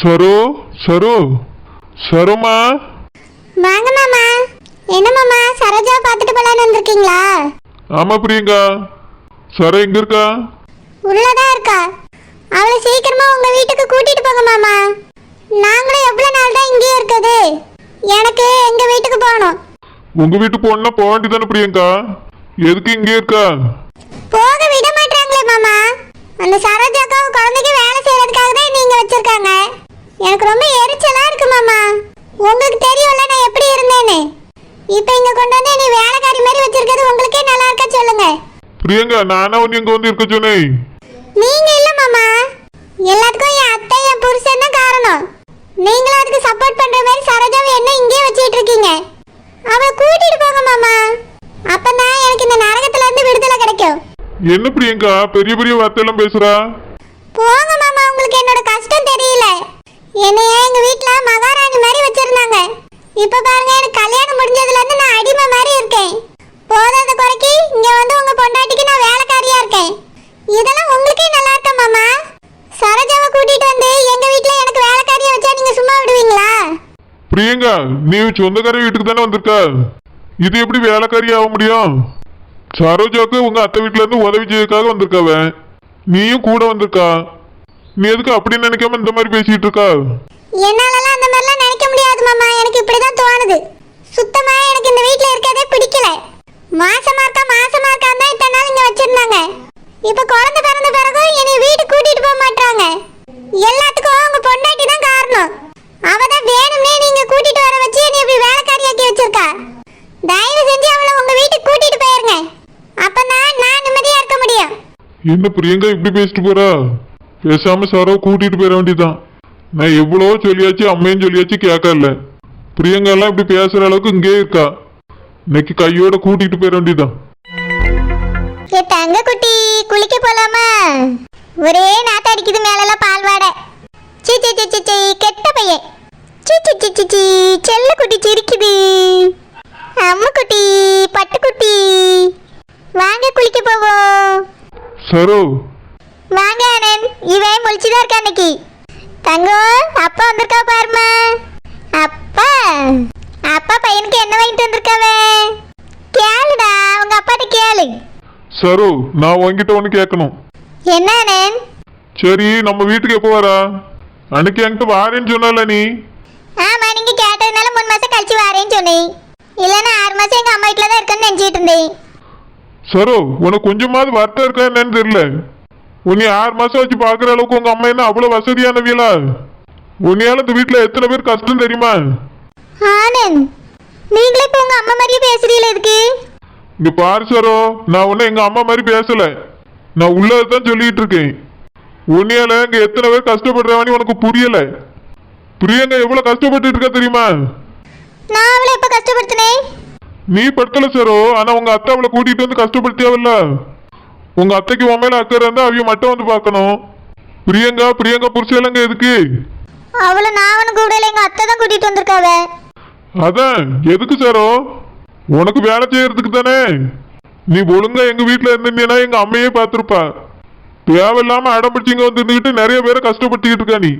சரோ சரோ. சரோமா வாங்க மாமா. என்ன மாமா? சரோஜா பார்த்துட்டு போலான்னு வந்திருக்கீங்களா? ஆமா பிரியங்கா. சரோ எங்க இருக்கா? உள்ளதா இருக்கா? அவளை சீக்கிரமா உங்க வீட்டுக்கு கூட்டிட்டு போங்க மாமா. நாங்களும் எவ்வளவு நாள் தான் இங்கேயே இருக்குது எனக்கு எங்க வீட்டுக்கு போகணும். உங்க வீட்டு போனா போக வேண்டியதானே பிரியங்கா? எதுக்கு இங்கே இருக்கா? போக விட மாட்டாங்களே மாமா. அந்த சரோஜாக்காவும் குழந்தைக்கு வேலை செய்யறதுக்காக தான் நீங்க வச்சிருக்காங்க. எனக்கு ரொம்ப எரிச்சலா இருக்கு மாமா. உங்களுக்கு தெரியும்ல நான் எப்படி இருந்தேன்னு. இப்போ இங்க கொண்டு வந்து நீ வேலைக்காரி மாதிரி வச்சிருக்கிறது உங்களுக்கே நல்லா இருக்கா சொல்லுங்க. பிரியங்கா நானா உன்னை இங்க வந்து இருக்க சொன்னேன்? நீங்க இல்ல மாமா. எல்லாத்துக்கும் என் அத்தை என் புருஷன் தான் காரணம். நீங்களும் அதுக்கு சப்போர்ட் பண்ற மாதிரி சரோஜாவை என்ன இங்கேயே வச்சிட்டு இருக்கீங்க? அவளை கூட்டிட்டு போங்க மாமா. அப்பதான் எனக்கு இந்த நரகத்துல இருந்து விடுதலை கிடைக்கும். என்ன பிரியங்கா பெரிய பெரிய வார்த்தையெல்லாம் பேசுறா? போங்க மாமா. உங்களுக்கு என்னோட கஷ்டம் தெரியல. என்னைய எங்க வீட்ல மகாராணி மாதிரி வச்சிருந்தாங்க. இப்ப பாருங்க எனக்கு கல்யாணம் முடிஞ்சதுல இருந்து நான் அடிமை மாதிரி இருக்கேன். போதாத குறைக்கு இங்க வந்து உங்க பொண்டாட்டிக்கு நான் வேலைக்காரியா இருக்கேன். இதெல்லாம் உங்களுக்கே நல்லா இருக்கா மாமா? சரோஜாவை கூட்டிட்டு வந்து எங்க வீட்ல எனக்கு வேலைக்காரியா வச்சா நீங்க சும்மா விடுவீங்களா? பிரியங்கா நீ சொந்தக்கார வீட்டுக்கு தானே வந்திருக்க? இது எப்படி வேலைக்காரி ஆக முடியும்? சரோஜாக்கு உங்க அத்தை வீட்டுல இருந்து உதவி செய்யறதுக்காக வந்திருக்காவ நீயும் கூட வந்திருக்கா? நீ எதுக்கு அப்படி நினைக்காம இந்த மாதிரி பேசிட்டு இருக்கா? என்னாலலாம் அந்த மாதிரிலாம் நினைக்க முடியாது மாமா. எனக்கு இப்படிதான் தோணுது. சுத்தமா எனக்கு இந்த வீட்ல இருக்கதே பிடிக்கல. மாசமா இருக்கா மாசமா இருக்கான்னு தான் இத்தனை நாள் இங்க வச்சிருந்தாங்க. இப்ப குழந்தை பிறந்த பிறகு என்னை வீட்டுக்கு கூட்டிட்டு போக மாட்டாங்க எல்லாத்துக்கும் அவங்க பொண்டாட்டி தான் காரணம். அவ தான் வேணும்னே நீங்க கூட்டிட்டு வர வச்சு என்னை இப்படி வேலைக்காரியாக்கி வச்சிருக்கா. தயவு செஞ்சு அவளை உங்க வீட்டுக்கு கூட்டிட்டு போயிருங்க. அப்பதான் நான் நிம்மதியா இருக்க முடியும். என்ன பிரியங்கா இப்படி பேசிட்டு போறா? பேசாம சரோ கூட்டிட்டு போயிட வேண்டியதுதான். நான் எவ்வளவோ சொல்லியாச்சு அம்மையும் சொல்லியாச்சு கேட்கல. பிரியங்கா எல்லாம் இப்படி பேசுற அளவுக்கு இங்கே இருக்கா? இன்னைக்கு கையோட கூட்டிட்டு போயிட வேண்டியதுதான். ஏ தங்க குட்டி குளிக்க போலாமா? ஒரே நாத்த அடிக்குது மேலெல்லாம் பால் வாடை. சீ சீ சீ சீ சீ கெட்ட பையன். சீ சீ சீ சீ சீ செல்ல குட்டி சிரிக்குது. அம்மா குட்டி பட்டு குட்டி. வாங்க குளிக்க போவோம். சரோ இவன் முழிச்சுதான் இருக்கா அன்னைக்கு தங்கம் அப்பா வந்திருக்கா பாருமா அப்பா அப்பா பையனுக்கு என்ன வாங்கிட்டு வந்திருக்காவே கேளுடா உங்க அப்பாட்ட கேளு சரோ நான் உன்கிட்ட ஒன்று கேட்கணும் என்ன ஆனந்த் சரி நம்ம வீட்டுக்கு எப்போ வரா அன்னைக்கு என்கிட்ட வாரேன்னு சொன்னல நீ ஆமா நீங்க கேட்டதுனால மூணு மாசம் கழிச்சு வரேன்னு சொன்னேன் இல்லைன்னா ஆறு மாசம் எங்க அம்மா வீட்டுல தான் இருக்கேன்னு நினைச்சிட்டு இருந்தேன் சரோ உனக்கு கொஞ்சமாவது வருத்தம் இருக்கா என்னன்னு தெரியல உன்னை ஆறு மாசம் வச்சு பாக்குற அளவுக்கு உங்க அம்மா என்ன அவ்வளவு வசதியானவியலா உன்னையால இந்த வீட்டுல எத்தனை பேர் கஷ்டம் தெரியுமா? ஆனந்த் நீங்களே இப்போ உங்க அம்மா மாதிரியே பேசுறீங்களே இதுக்கு இங்க பாரு சரோ நான் ஒன்னும் எங்க அம்மா மாதிரி பேசல. நான் உள்ளதான் சொல்லிட்டு இருக்கேன். உன்னையால இங்க எத்தனை பேர் கஷ்டப்படுறவனி உனக்கு புரியல. பிரியங்கா எவ்வளவு கஷ்டப்பட்டு இருக்கா தெரியுமா? நான் அவளை எப்ப கஷ்டப்படுத்தினேன்? நீ படுத்தல சரோ ஆனா உங்க அத்தை அவளை கூட்டிட்டு வந்து கஷ்டப்படுத்தியாவல்ல? உங்க அத்தைக்கு உன் மேல அக்கறை இருந்தா அவிய மட்டும் வந்து பார்க்கணும். பிரியங்கா பிரியங்கா புருஷலங்க எதுக்கு? அவளை நான் அவனு கூடல எங்க அத்தை தான் கூட்டிட்டு வந்திருக்காவ. அதான் எதுக்கு சரோ? உனக்கு வேலை செய்யறதுக்கு தானே. நீ ஒழுங்கா எங்க வீட்டுல இருந்தீங்கன்னா எங்க அம்மையே பார்த்துருப்பா. தேவையில்லாம அடம் பிடிச்சிங்க வந்து இருந்துகிட்டு நிறைய பேரை கஷ்டப்படுத்திக்கிட்டு இருக்கா நீ.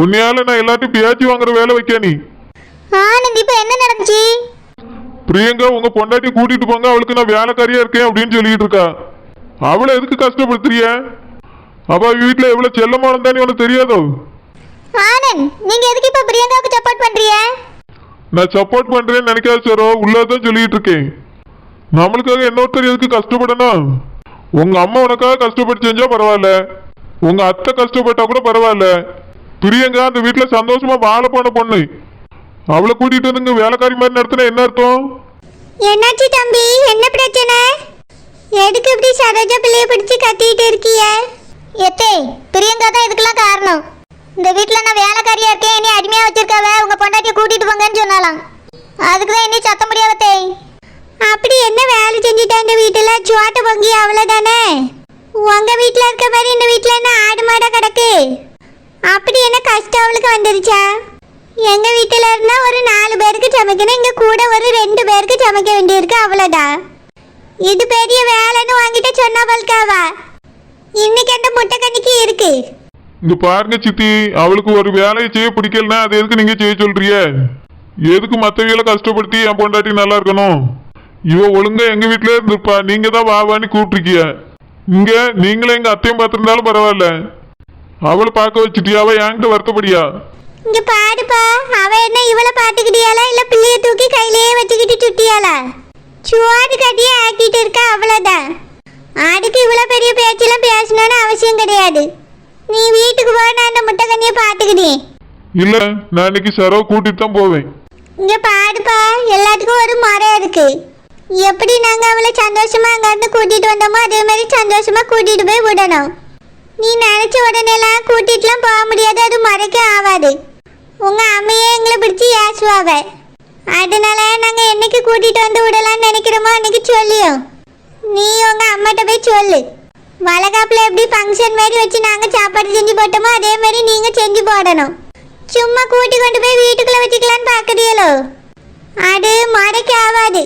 உன்னையால நான் எல்லாத்தையும் பேச்சு வாங்குற வேலை வைக்க நீ. ஆனந்த் இப்போ என்ன நடந்துச்சு? பிரியங்கா உங்க பொண்டாட்டி கூட்டிட்டு போங்க அவளுக்கு நான் வேலைக்காரியா இருக்கேன் அப்படின்னு சொல்லிட்டு இருக்கா. அவளை எதுக்கு கஷ்டப்படுத்துறிய? அவ வீட்டுல எவ்வளவு செல்லமான தானே உனக்கு தெரியாதோ? ஆனந்த் நீங்க எதுக்கு இப்ப பிரியங்காவுக்கு சப்போர்ட் பண்றீங்க? நான் சப்போர்ட் பண்றேன்னு நினைக்காத சாரோ உள்ளதான் சொல்லிட்டு இருக்கேன் நம்மளுக்காக இன்னொருத்தர் எதுக்கு கஷ்டப்படணும்? உங்க அம்மா உனக்காக கஷ்டப்பட்டு செஞ்சா பரவாயில்ல. உங்க அத்தை கஷ்டப்பட்டா கூட பரவாயில்ல. பிரியங்கா அந்த வீட்டுல சந்தோஷமா வாழ போன பொண்ணு. அவளை கூட்டிட்டு வந்து வேலைக்காரி மாதிரி நடத்தினா என்ன அர்த்தம்? என்னாச்சு தம்பி? என்ன பிரச்சனை? எதுக்கு இப்படி சரோஜா பிள்ளைய பிடிச்சு கத்திட்டு இருக்கிய? எத்தே பிரியங்கா தான் இதுக்கெல்லாம் காரணம். இந்த வீட்டில் நான் வேலைக்காரியா இருக்கேன் என்னை அடிமையாக வச்சிருக்காவ உங்க பொண்டாட்டியை கூட்டிட்டு போங்கன்னு சொன்னாலாம் அதுக்கு தான் என்னை சத்த முடியாதே அப்படி என்ன வேலை செஞ்சுட்டா இந்த வீட்டுல? சுவாட்ட பொங்கி அவ்வளவுதானே? உங்க வீட்டில் இருக்க மாதிரி இந்த வீட்டில் என்ன ஆடு மாடா கிடக்கு? அப்படி என்ன கஷ்டம் அவளுக்கு வந்துருச்சா? எங்க வீட்டுல இருந்தா ஒரு நாலு பேருக்கு சமைக்கணும் இங்க கூட ஒரு ரெண்டு பேருக்கு சமைக்க வேண்டியிருக்கு அவ்வளோதான் இது பெரிய வேலைன்னு வாங்கிட்டு சொன்னா பல்காவா இன்னைக்கு அந்த முட்டை கண்ணிக்கு இருக்கு. இங்க பாருங்க சித்தி அவளுக்கு ஒரு வேலையை செய்ய பிடிக்கலன்னா அது எதுக்கு நீங்க செய்ய சொல்றிய எதுக்கு மத்தவியல கஷ்டப்படுத்தி என் பொண்டாட்டி நல்லா இருக்கணும்? இவ ஒழுங்கா எங்க வீட்ல இருந்திருப்பா. நீங்க தான் வாவான்னு கூப்பிட்டுருக்கிய இங்க நீங்களே எங்க அத்தையும் பார்த்திருந்தாலும் பரவாயில்ல. அவளை பார்க்க வச்சுட்டியா அவ என்கிட்ட வருத்தப்படியா? இங்க பாருப்பா அவ என்ன இவளை பாத்துக்கிட்டியாளா இல்ல பிள்ளைய தூக்கி கையிலேயே வச்சுக்கிட்டு சுட்டியாளா சுவாடு கட்டியே ஆக்கிட்டு இருக்கா அவ்வளவுதான். அதுக்கு இவ்வளவு பெரிய பேச்செல்லாம் பேசணும்னு அவசியம் கிடையாது. நீ வீட்டுக்கு போ நான் அந்த முட்டை கண்ணியை பாத்துக்கிட்டேன் இல்ல நான் இன்னைக்கு சரவ கூட்டிட்டு தான் போவேன். இங்க பாருப்பா எல்லாத்துக்கும் ஒரு முறை இருக்கு. எப்படி நாங்க அவளை சந்தோஷமா அங்க இருந்து கூட்டிட்டு வந்தோமோ அதே மாதிரி சந்தோஷமா கூட்டிட்டு போய் விடணும். நீ நினைச்ச உடனேலாம் கூட்டிட்டுலாம் போக முடியாது அது முறைக்கு ஆகாது உங்க அம்மையே எங்களை பிடிச்சி ஏசுவாவ அதனால நாங்க என்னைக்கு கூட்டிட்டு வந்து விடலாம்னு நினைக்கிறோமோ அன்னைக்கு சொல்லியும் நீ உங்க அம்மாட்ட போய் சொல்லு வளகாப்புல எப்படி ஃபங்க்ஷன் மாதிரி வச்சு நாங்க சாப்பாடு செஞ்சு போட்டோமோ அதே மாதிரி நீங்க செஞ்சு போடணும் சும்மா கூட்டி கொண்டு போய் வீட்டுக்குள்ள வச்சுக்கலான்னு பாக்குறீங்களோ அது ஆகாது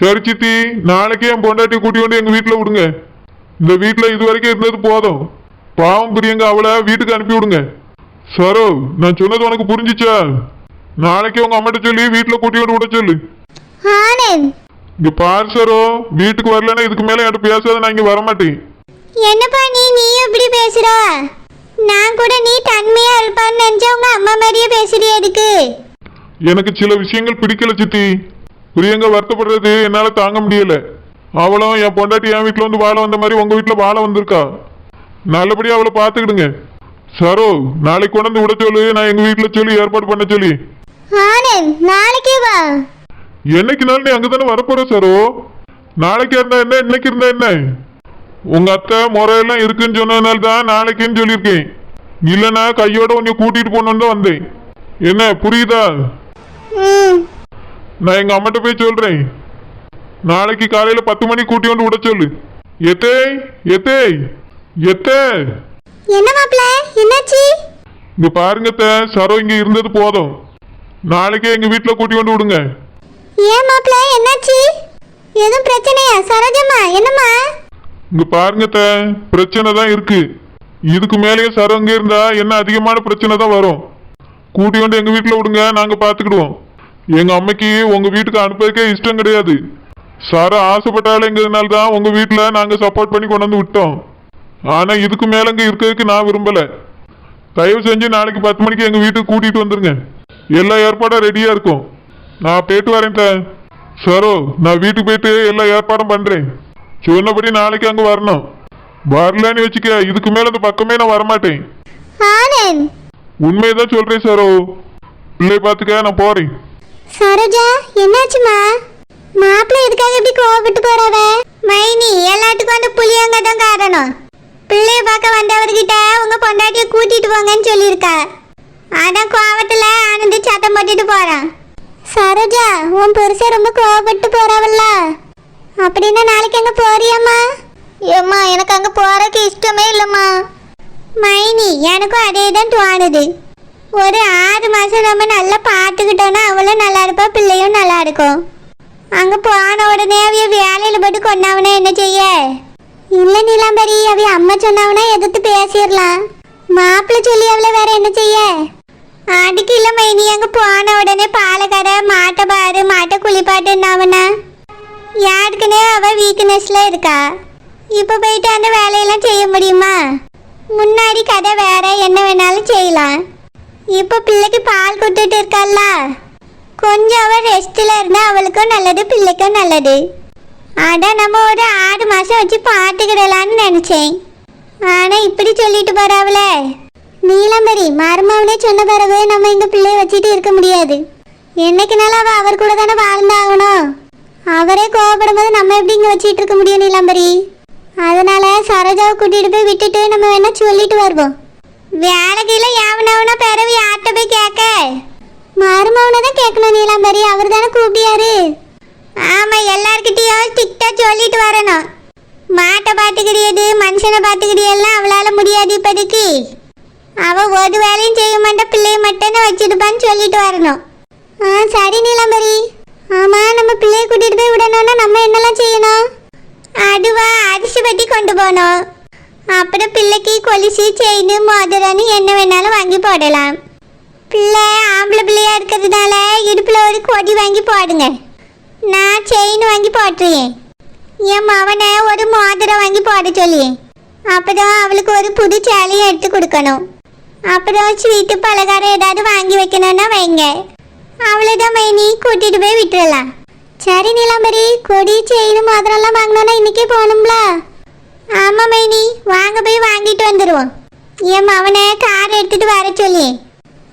சரி சித்தி நாளைக்கு என் பொண்டாட்டி கூட்டி கொண்டு எங்க வீட்டுல விடுங்க. இந்த வீட்டுல இது வரைக்கும் இருந்தது போதும். பாவம் பிரியங்க அவளை வீட்டுக்கு அனுப்பி விடுங்க. சரோ நான் சொன்னது உனக்கு புரிஞ்சுச்சா? நாளைக்கு உங்க அம்மாட்ட சொல்லி வீட்டுல கூட்டி கொண்டு விட சொல்லு. ஆனந்த். இங்க பாரு சரோ வீட்டுக்கு வரலன்னா இதுக்கு மேல என்கிட்ட பேசாத நான் இங்க வரமாட்டேன். என்னப்பா நீ நீயும் இப்படி பேசுற? நான் கூட நீ தன்மையா இருப்பான்னு நினைச்சா உங்க அம்மா மாதிரியே பேசுறிய எதுக்கு? எனக்கு சில விஷயங்கள் பிடிக்கல சித்தி. பிரியங்க வருத்தப்படுறது என்னால தாங்க முடியல. அவளும் என் பொண்டாட்டி என் வீட்டுல வந்து வாழ வந்த மாதிரி உங்க வீட்டுல வாழ வந்திருக்கா? நல்லபடியா அவளை பாத்துக்கிடுங்க சரோ நாளைக்கு கொண்டு வந்து விட சொல்லு நான் எங்க வீட்டுல சொல்லி ஏற்பாடு பண்ண சொல்லி. நாளைக்கே வா. என்னைக்கு நாள் நீ அங்கதானே வரப்போற சரோ? நாளைக்கு இருந்தா என்ன இன்னைக்கு இருந்தா என்ன? உங்க அத்தை முறையெல்லாம் இருக்குன்னு சொன்னதுனால தான் நாளைக்குன்னு சொல்லியிருக்கேன். இல்லைன்னா கையோட உன்னை கூட்டிட்டு போகணுன்னு தான் வந்தேன். என்ன புரியுதா? நான் எங்க அம்மாட்ட போய் சொல்றேன். நாளைக்கு காலையில பத்து மணிக்கு கூட்டி வந்து விட சொல்லு. எத்தே எத்தே எத்தே. என்ன மாப்பிள்ள என்னாச்சு? இங்க பாருங்க சரோ இங்க இருந்தது போதும். நாளைக்கே எங்க வீட்டுல கூட்டி வந்து விடுங்க. ஏன் மாப்பிள்ள என்னாச்சு? எதுவும் பிரச்சனையா? சரோஜம்மா என்னம்மா? இங்க பாருங்க பிரச்சனை தான் இருக்கு. இதுக்கு மேலேயே சரோ இங்க இருந்தா என்ன அதிகமான பிரச்சனை தான் வரும். கூட்டி வந்து எங்க வீட்டுல விடுங்க நாங்க பாத்துக்கிடுவோம். எங்க அம்மைக்கு உங்க வீட்டுக்கு அனுப்புறதுக்கே இஷ்டம் கிடையாது. சாரா ஆசைப்பட்டாலேங்கிறதுனால தான் உங்க வீட்டுல நாங்க சப்போர்ட் பண்ணி கொண்டு வந்து விட்டோம். ஆனா இதுக்கு மேல இங்க இருக்கிறதுக்கு நான் விரும்பல. தயவு செஞ்சு நாளைக்கு பத்து மணிக்கு எங்க வீட்டுக்கு கூட்டிட்டு வந்துருங்க. எல்லா ஏற்பாடும் ரெடியா இருக்கும். நான் போயிட்டு வரேன் சரோ. நான் வீட்டுக்கு போயிட்டு எல்லா ஏற்பாடும் பண்றேன். சொன்னபடி நாளைக்கு அங்க வரணும். வரலன்னு வச்சுக்க இதுக்கு மேல இந்த பக்கமே நான் வரமாட்டேன். உண்மையதான் சொல்றேன் சரோ. பிள்ளை பாத்துக்க நான் போறேன். சரோஜா என்னாச்சுமா? மாப்பிள்ளை எதுக்காக இப்படி கோவப்பட்டு போறாவ? மைனி எல்லாத்துக்கும் அந்த புளியங்க தான் காரணம். பிள்ளைய பார்க்க வந்தவர்கிட்ட உங்க பொண்டாட்டிய கூட்டிட்டு போங்கன்னு சொல்லியிருக்கா. அதான் கோவத்துல ஆனந்தி சத்தம் போட்டுட்டு போறான். சரோஜா உன் புருஷன் ரொம்ப கோவப்பட்டு போறாவல்ல. அப்படின்னா நாளைக்கு அங்க போறியாம்மா? ஏம்மா எனக்கு அங்க போறதுக்கு இஷ்டமே இல்லம்மா. மைனி எனக்கும் அதே தான் தோணுது. ஒரு ஆறு மாதம் நம்ம நல்லா பார்த்துக்கிட்டோன்னா அவளும் நல்லா இருப்பா பிள்ளையும் நல்லா இருக்கும். அங்கே போன உடனே அவைய வேலையில் போட்டு கொண்டாவனா என்ன செய்ய? இல்லை நீலாம்பரி அவைய அம்மா சொன்னாவனா எதிர்த்து பேசிடலாம். மாப்பிள்ளை சொல்லி அவளை வேற என்ன செய்ய? அதுக்கு இல்லை மைனி அங்கே போன உடனே பாலக்கரை மாட்டை பாரு மாட்டை குளிப்பாட்டுன்னாவனா யாருக்குன்னே அவள் வீக்னஸ்ல இருக்கா. இப்போ போயிட்டு அந்த வேலையெல்லாம் செய்ய முடியுமா? முன்னாடி கதை வேற என்ன வேணாலும் செய்யலாம். இப்போ பிள்ளைக்கு பால் கொடுத்துட்டு இருக்கல்ல கொஞ்சம் அவள் ரெஸ்ட்டில் இருந்தால் அவளுக்கும் நல்லது பிள்ளைக்கும் நல்லது. அதான் நம்ம ஒரு ஆறு மாதம் வச்சு பார்த்துக்கிடலான்னு நினச்சேன். ஆனால் இப்படி சொல்லிட்டு போறாவளே நீலம்பரி மருமவனே சொன்ன பிறகு நம்ம இந்த பிள்ளைய வச்சுட்டு இருக்க முடியாது. என்னைக்குனாலும் அவள் அவர் கூட தானே வாழ்ந்தாகணும். அவரே கோவப்படும் போது நம்ம எப்படி இங்கே வச்சுட்டு இருக்க முடியும் நீலாம்பரி? அதனால சரோஜாவை கூட்டிகிட்டு போய் விட்டுட்டு நம்ம வேணால் சொல்லிட்டு வருவோம். வேலைக்குல யாவனவனா பிறவி யார்கிட்ட போய் கேட்க மருமவனை தான் கேட்கணும் நீலாம்பரி அவர் தானே கூப்பியாரு ஆமா எல்லார்கிட்டயும் ஸ்ட்ரிக்டா சொல்லிட்டு வரணும். மாட்டை பார்த்துக்கிறியது மனுஷனை பார்த்துக்கிறியெல்லாம் அவளால் முடியாது இப்போதைக்கு. அவள் ஒரு வேலையும் செய்ய மாட்டா பிள்ளைய மட்டும்தான் வச்சுருப்பான்னு வச்சிருப்பான்னு சொல்லிட்டு வரணும். ஆ சரி நீலாம்பரி ஆமா நம்ம பிள்ளைய கூட்டிட்டு போய் விடணும்னா நம்ம என்னெல்லாம் செய்யணும்? அதுவா அரிசி பட்டி கொண்டு போகணும். அப்புறம் பிள்ளைக்கு கொலுசு செயின் மோதிரன்னு என்ன வேணாலும் வாங்கி போடலாம். பிள்ளை ஆம்பளை பிள்ளையா இருக்கிறதுனால இடுப்பில் ஒரு கொடி வாங்கி போடுங்க. நான் செயின் வாங்கி போட்டுறேன். என் மவனை ஒரு மோதிரம் வாங்கி போட சொல்லி. அப்புறம் அவளுக்கு ஒரு புது சேலையும் எடுத்து கொடுக்கணும். அப்புறம் ஸ்வீட்டு பலகாரம் ஏதாவது வாங்கி வைக்கணும்னா வைங்க. அவ்வளோதான் மைனி கூட்டிட்டு போய் விட்டுறலாம். சரி நிலாம்பரி கொடி செயின் மோதிரம்லாம் வாங்கணும்னா இன்னைக்கே போகணும்ல? ஆமா மைனி. வாங்க போய் வாங்கிட்டு வந்துடுவோம் என் மவனை கார் எடுத்துட்டு வர சொல்லி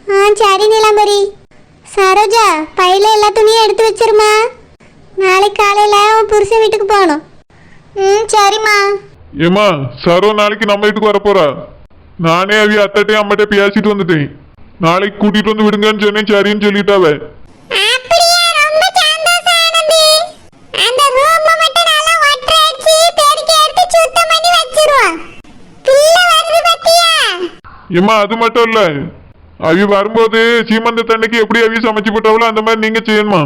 ஆ சரி நிலம்பரி. சரோஜா பையில எல்லா துணியும் எடுத்து வச்சிருமா? நாளைக்கு காலையில உன் புருஷன் வீட்டுக்கு போகணும். ம் சரிம்மா. ஏமா சரோ நாளைக்கு நம்ம வீட்டுக்கு வர போறா நானே அவி அத்தாட்டையும் அம்மகிட்ட பேசிட்டு வந்துட்டேன். நாளைக்கு கூட்டிட்டு வந்து விடுங்கன்னு சொன்னேன் சரின்னு சொல்லிட்டாவே. ஏம்மா அது மட்டும் இல்ல. அவி வரும்போது சீமந்த தண்ணிக்கு எப்படி அவி சமைச்சு போட்டாவளோ அந்த மாதிரி நீங்க செய்யணுமா?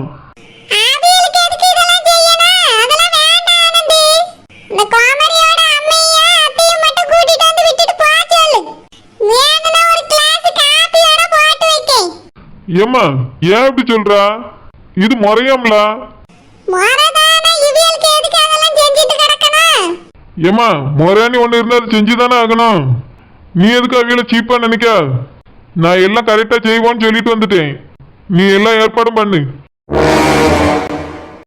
ஏம்மா ஏன் இப்படி சொல்றா? இது முறையாம்ல? ஏம்மா முறையானி ஒன்று இருந்தா அது செஞ்சுதானே ஆகணும். நீ எதுக்கு அவியில சீப்பா நினைக்க நான் எல்லாம் கரெக்டா செய்வோன்னு சொல்லிட்டு வந்துட்டேன் நீ எல்லாம் ஏற்பாடும் பண்ணு